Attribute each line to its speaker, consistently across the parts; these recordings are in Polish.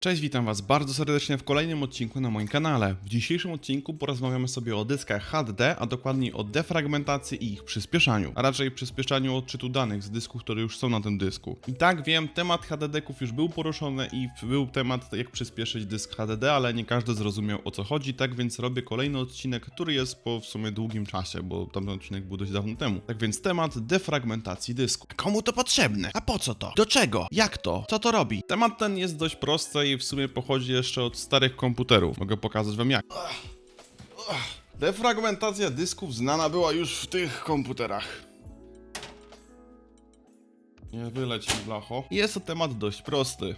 Speaker 1: Cześć, witam Was bardzo serdecznie w kolejnym odcinku na moim kanale. W dzisiejszym odcinku porozmawiamy sobie o dyskach HDD, a dokładniej o defragmentacji i ich przyspieszaniu, a raczej przyspieszaniu odczytu danych z dysków, które już są na tym dysku. I tak wiem, temat HDD-ków już był poruszony i był temat jak przyspieszyć dysk HDD, ale nie każdy zrozumiał o co chodzi, tak więc robię kolejny odcinek, który jest po w sumie długim czasie, bo tamten odcinek był dość dawno temu. Tak więc temat defragmentacji dysku.
Speaker 2: A komu to potrzebne? A po co to? Do czego? Jak to? Co to robi?
Speaker 1: Temat ten jest dość prosty i w sumie pochodzi jeszcze od starych komputerów. Mogę pokazać wam jak. Defragmentacja dysków znana była już w tych komputerach. Nie wyleci blacho. Jest to temat dość prosty.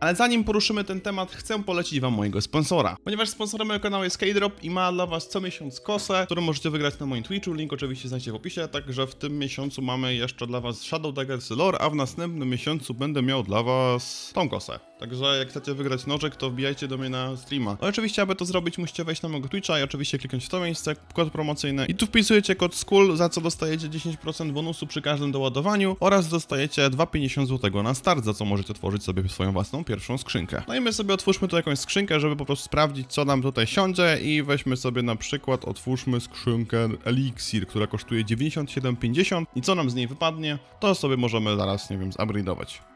Speaker 1: Ale zanim poruszymy ten temat, chcę polecić wam mojego sponsora. Ponieważ sponsorem mojego kanału jest K-Drop i ma dla was co miesiąc kosę, którą możecie wygrać na moim Twitchu. Link oczywiście znajdziecie w opisie. Także w tym miesiącu mamy jeszcze dla was Shadow Daggers Lore, a w następnym miesiącu będę miał dla was tą kosę. Także jak chcecie wygrać nożek, to wbijajcie do mnie na streama. Oczywiście, aby to zrobić, musicie wejść na mojego Twitcha i oczywiście kliknąć w to miejsce, kod promocyjny i tu wpisujecie kod SKUL, za co dostajecie 10% bonusu przy każdym doładowaniu oraz dostajecie 2,50 zł na start, za co możecie otworzyć sobie swoją własną pierwszą skrzynkę. No i my sobie otwórzmy tu jakąś skrzynkę, żeby po prostu sprawdzić, co nam tutaj siądzie i weźmy sobie na przykład, otwórzmy skrzynkę Elixir, która kosztuje 97,50 i co nam z niej wypadnie, to sobie możemy zaraz, nie wiem, zupgrade'ować.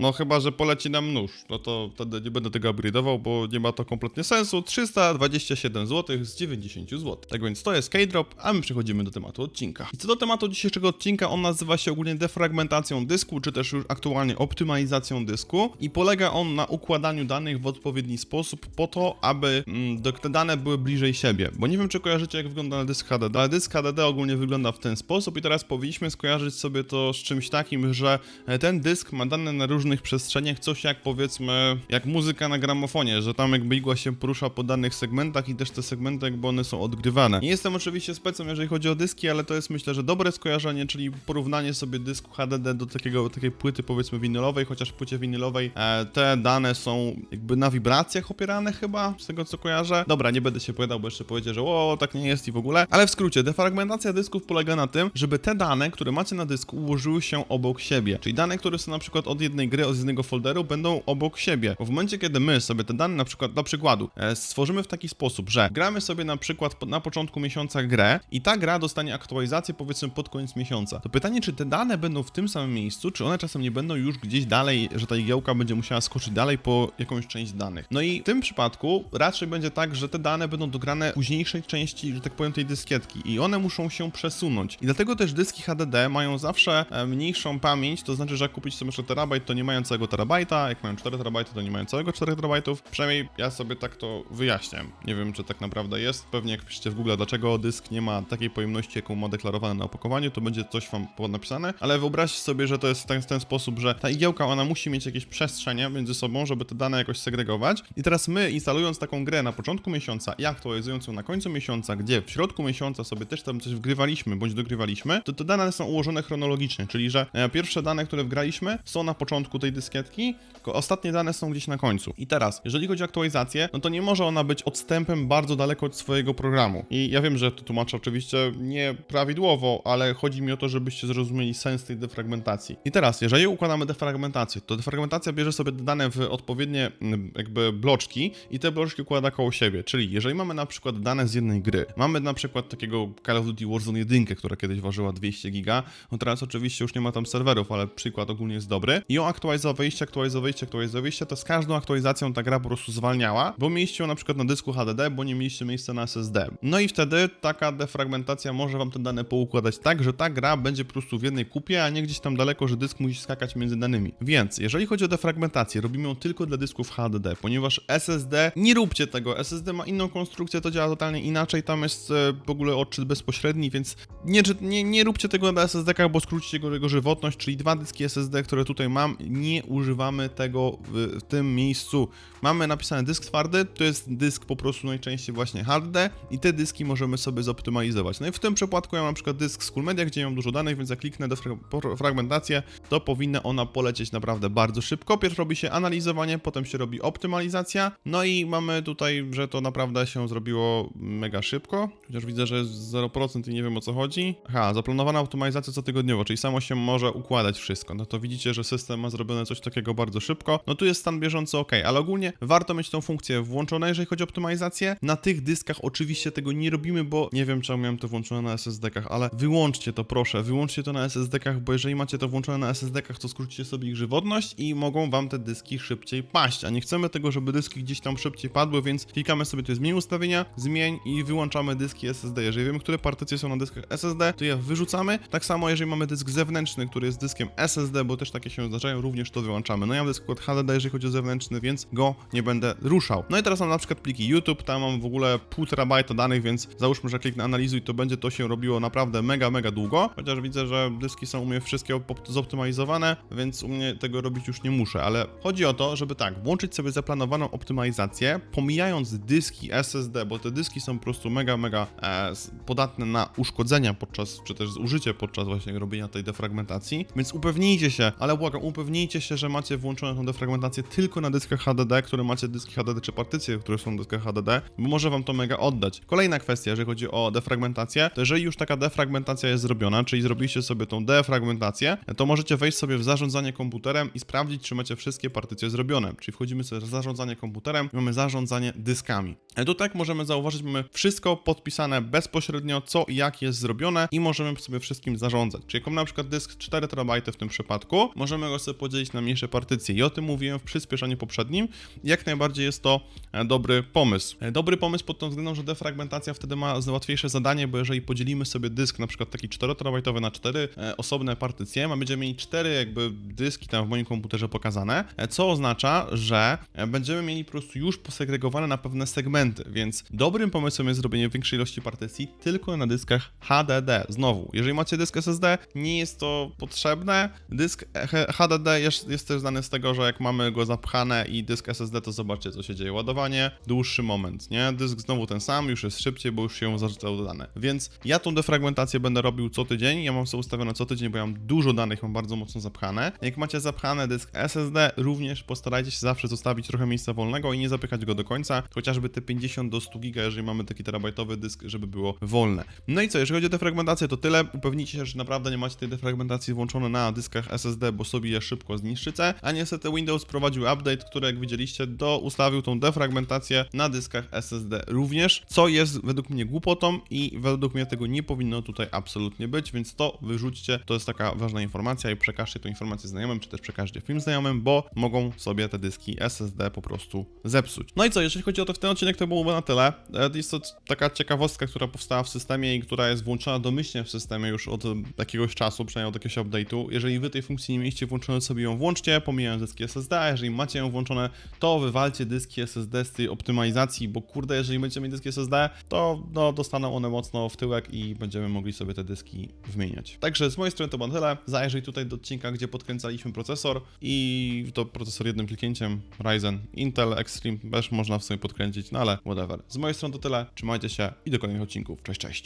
Speaker 1: No chyba, że poleci nam nóż, no to wtedy nie będę tego upgrade'ował, bo nie ma to kompletnie sensu. 327 zł z 90 zł. Tak więc to jest K-Drop, a my przechodzimy do tematu odcinka. I co do tematu dzisiejszego odcinka, on nazywa się ogólnie defragmentacją dysku, czy też już aktualnie optymalizacją dysku i polega on na układaniu danych w odpowiedni sposób po to, aby mm, te dane były bliżej siebie. Bo nie wiem, czy kojarzycie, jak wygląda dysk HDD, ale dysk HDD ogólnie wygląda w ten sposób i teraz powinniśmy skojarzyć sobie to z czymś takim, że e, ten dysk ma dane na różnych przestrzeniach, coś jak powiedzmy, jak muzyka na gramofonie, że tam jakby igła się porusza po danych segmentach i też te segmenty jakby one są odgrywane. Nie jestem oczywiście specem, jeżeli chodzi o dyski, ale to jest myślę, że dobre skojarzenie, czyli porównanie sobie dysku HDD do takiego, takiej płyty powiedzmy winylowej, chociaż w płycie winylowej e, te dane są jakby na wibracjach opierane chyba, z tego co kojarzę. Dobra, nie będę się powiadał, bo jeszcze powiedzieć, że o, tak nie jest i w ogóle, ale w skrócie, defragmentacja dysków polega na tym, żeby te dane, które macie na dysku ułożyły się obok siebie, czyli dane, które są na przykład od jednej gry, od jednego folderu będą obok siebie. Bo w momencie, kiedy my sobie te dane na przykład, dla przykładu, e, stworzymy w taki sposób, że gramy sobie na przykład na początku miesiąca grę i ta gra dostanie aktualizację powiedzmy pod koniec miesiąca. To pytanie, czy te dane będą w tym samym miejscu, czy one czasem nie będą już gdzieś dalej, że ta igiełka będzie musiała skoczyć dalej po jakąś część danych. No i w tym przypadku raczej będzie tak, że te dane będą dograne w późniejszej części, że tak powiem, tej dyskietki i one muszą się przesunąć. I dlatego też dyski HDD mają zawsze e, mniejszą pamięć, to znaczy, że jak kupić sobie jeszcze terabajt, to nie mają całego terabajta, jak mają 4 terabajty, to nie mają całego 4 terabajtów. Przynajmniej ja sobie tak to wyjaśniam. Nie wiem, czy tak naprawdę jest. Pewnie jak piszecie w Google, dlaczego dysk nie ma takiej pojemności, jaką ma deklarowane na opakowaniu, to będzie coś wam napisane, ale wyobraźcie sobie, że to jest w ten, ten sposób, że ta igiełka, ona musi mieć jakieś przestrzenie między sobą, żeby te dane jakoś segregować. I teraz my, instalując taką grę na początku miesiąca i aktualizując ją na końcu miesiąca, gdzie w środku miesiąca sobie też tam coś wgrywaliśmy, bądź dogrywaliśmy, to te dane są ułożone chronologicznie, czyli że e, pierwsze dane, które wgraliśmy, są na początku tej dyskietki, tylko ostatnie dane są gdzieś na końcu. I teraz, jeżeli chodzi o aktualizację, no to nie może ona być odstępem bardzo daleko od swojego programu. I ja wiem, że to tłumaczę oczywiście nieprawidłowo, ale chodzi mi o to, żebyście zrozumieli sens tej defragmentacji. I teraz, jeżeli układamy defragmentację, to defragmentacja bierze sobie dane w odpowiednie mm, jakby bloczki i te bloczki układa koło siebie. Czyli jeżeli mamy na przykład dane z jednej gry, mamy na przykład takiego Call of Duty Warzone 1, która kiedyś ważyła 200 giga, no teraz oczywiście już nie ma tam serwerów, ale przykład ogólnie jest dobry. I ją aktualizował wyjście, aktualizował aktualizował to z każdą aktualizacją ta gra po prostu zwalniała, bo mieliście ją na przykład na dysku HDD, bo nie mieliście miejsca na SSD. No i wtedy taka defragmentacja może wam te dane poukładać tak, że ta gra będzie po prostu w jednej kupie, a nie gdzieś tam daleko, że dysk musi skakać między danymi. Więc jeżeli chodzi o defragmentację, robimy ją tylko dla dysków HDD, ponieważ SSD, nie róbcie tego, SSD ma inną konstrukcję, to działa totalnie inaczej, tam jest e, w ogóle odczyt bezpośredni, więc nie, nie, nie róbcie tego na SSD-kach, bo skrócicie jego, jego żywotność, czyli dwa dyski SSD, które tutaj mam, nie używamy tego w, w tym miejscu. Mamy napisane dysk twardy, to jest dysk po prostu najczęściej właśnie HDD i te dyski możemy sobie zoptymalizować. No i w tym przypadku ja mam na przykład dysk z Media, gdzie mam dużo danych, więc jak kliknę defragmentację, to powinna ona polecieć naprawdę bardzo szybko. Pierw robi się analizowanie, potem się robi optymalizacja, no i mamy tutaj, że to naprawdę się zrobiło mega szybko, chociaż widzę, że jest 0% i nie wiem o co chodzi. Aha, zaplanowana optymalizacja cotygodniowo, czyli samo się może układać wszystko. No to widzicie, że system ma zrobione coś takiego bardzo szybko. No tu jest stan bieżący ok, ale ogólnie warto mieć tą funkcję włączoną, jeżeli chodzi o optymalizację. Na tych dyskach oczywiście tego nie robimy, bo nie wiem czemu miałem to włączone na SSD-kach, ale wyłączcie to proszę, wyłączcie to na SSD-kach, bo jeżeli macie to włączone na SSD-kach, to skrócicie sobie ich żywotność i mogą wam te dyski szybciej paść, a nie chcemy tego, żeby dyski gdzieś tam szybciej padły, więc klikamy sobie tu zmień ustawienia, zmień i wyłączamy dyski SSD. Jeżeli wiemy, które partycje są na dyskach SSD, to je wyrzucamy. Tak samo, jeżeli mamy dysk zewnętrzny, który jest dyskiem SSD, bo też takie się zdarzają, również to wyłączamy. No ja mam pod HDD, jeżeli chodzi o zewnętrzny, więc go nie będę ruszał. No i teraz mam na przykład pliki YouTube, tam mam w ogóle pół terabajta danych, więc załóżmy, że kliknę analizuj, to będzie to się robiło naprawdę mega, mega długo, chociaż widzę, że dyski są u mnie wszystkie op- zoptymalizowane, więc u mnie tego robić już nie muszę, ale chodzi o to, żeby tak, włączyć sobie zaplanowaną optymalizację, pomijając dyski SSD, bo te dyski są po prostu mega, mega e, podatne na uszkodzenia podczas, czy też zużycie podczas właśnie robienia tej defragmentacji, więc upewnijcie się, ale błagam, upewnijcie się, że macie włączoną tą defragmentację tylko na dyskach HDD, które macie dyski HDD, czy partycje, które są na dyskach HDD, bo może wam to mega oddać. Kolejna kwestia, jeżeli chodzi o defragmentację, to jeżeli już taka defragmentacja jest zrobiona, czyli zrobiliście sobie tą defragmentację, to możecie wejść sobie w zarządzanie komputerem i sprawdzić, czy macie wszystkie partycje zrobione. Czyli wchodzimy sobie w zarządzanie komputerem i mamy zarządzanie dyskami. E, Tu tak możemy zauważyć, mamy wszystko podpisane bezpośrednio, co i jak jest zrobione i możemy sobie wszystkim zarządzać. Czyli jak mamy na przykład dysk 4 TB w tym przypadku, możemy go sobie podzielić na mniejsze partycje. I o tym mówiłem w przyspieszeniu poprzednim. Jak najbardziej jest to e, dobry pomysł. E, Dobry pomysł pod tym względem, że defragmentacja wtedy ma łatwiejsze zadanie, bo jeżeli podzielimy sobie dysk na przykład taki 4 TB na 4 e, osobne partycje, a będziemy mieli 4 jakby dyski tam w moim komputerze pokazane, co oznacza, że będziemy mieli po prostu już posegregowane na pewne segmenty, więc dobrym pomysłem jest zrobienie większej ilości partycji tylko na dyskach HDD. Znowu, jeżeli macie dysk SSD, nie jest to potrzebne. Dysk e, Jest, jest też znany z tego, że jak mamy go zapchane i dysk SSD, to zobaczcie co się dzieje. Ładowanie, dłuższy moment, nie? Dysk znowu ten sam, już jest szybciej, bo już się zarzucało dane. Więc ja tą defragmentację będę robił co tydzień. Ja mam sobie ustawione co tydzień, bo ja mam dużo danych, mam bardzo mocno zapchane. Jak macie zapchane dysk SSD, również postarajcie się zawsze zostawić trochę miejsca wolnego i nie zapychać go do końca, chociażby te 50 do 100 giga, jeżeli mamy taki terabajtowy dysk, żeby było wolne. No i co, jeżeli chodzi o defragmentację, to tyle. Upewnijcie się, że naprawdę nie macie tej defragmentacji włączone na dyskach SSD, bo sobie je szybko zniszczycie. A niestety Windows prowadził update, który jak widzieliście, do ustawił tą defragmentację na dyskach SSD również, co jest według mnie głupotą i według mnie tego nie powinno tutaj absolutnie być, więc to wyrzućcie. To jest taka ważna informacja i przekażcie tę informację znajomym, czy też przekażcie film znajomym, bo mogą sobie te dyski SSD po prostu zepsuć. No i co, jeżeli chodzi o to w ten odcinek, to byłoby na tyle. E, Jest to taka ciekawostka, która powstała w systemie i która jest włączona domyślnie w systemie już od jakiegoś czasu, przynajmniej od jakiegoś update'u. Jeżeli wy tej funkcji nie mieliście włączone, sobie ją włączcie, pomijając dyski SSD, jeżeli macie ją włączone, to wywalcie dyski SSD z tej optymalizacji, bo kurde, jeżeli będziecie mieć dyski SSD, to no, dostaną one mocno w tyłek i będziemy mogli sobie te dyski wymieniać. Także z mojej strony to było tyle. Zajrzyj tutaj do odcinka, gdzie podkręcaliśmy procesor i to procesor jednym kliknięciem Ryzen, Intel Extreme też można w sobie podkręcić, no ale whatever. Z mojej strony to tyle. Trzymajcie się i do kolejnych odcinków. Cześć, cześć.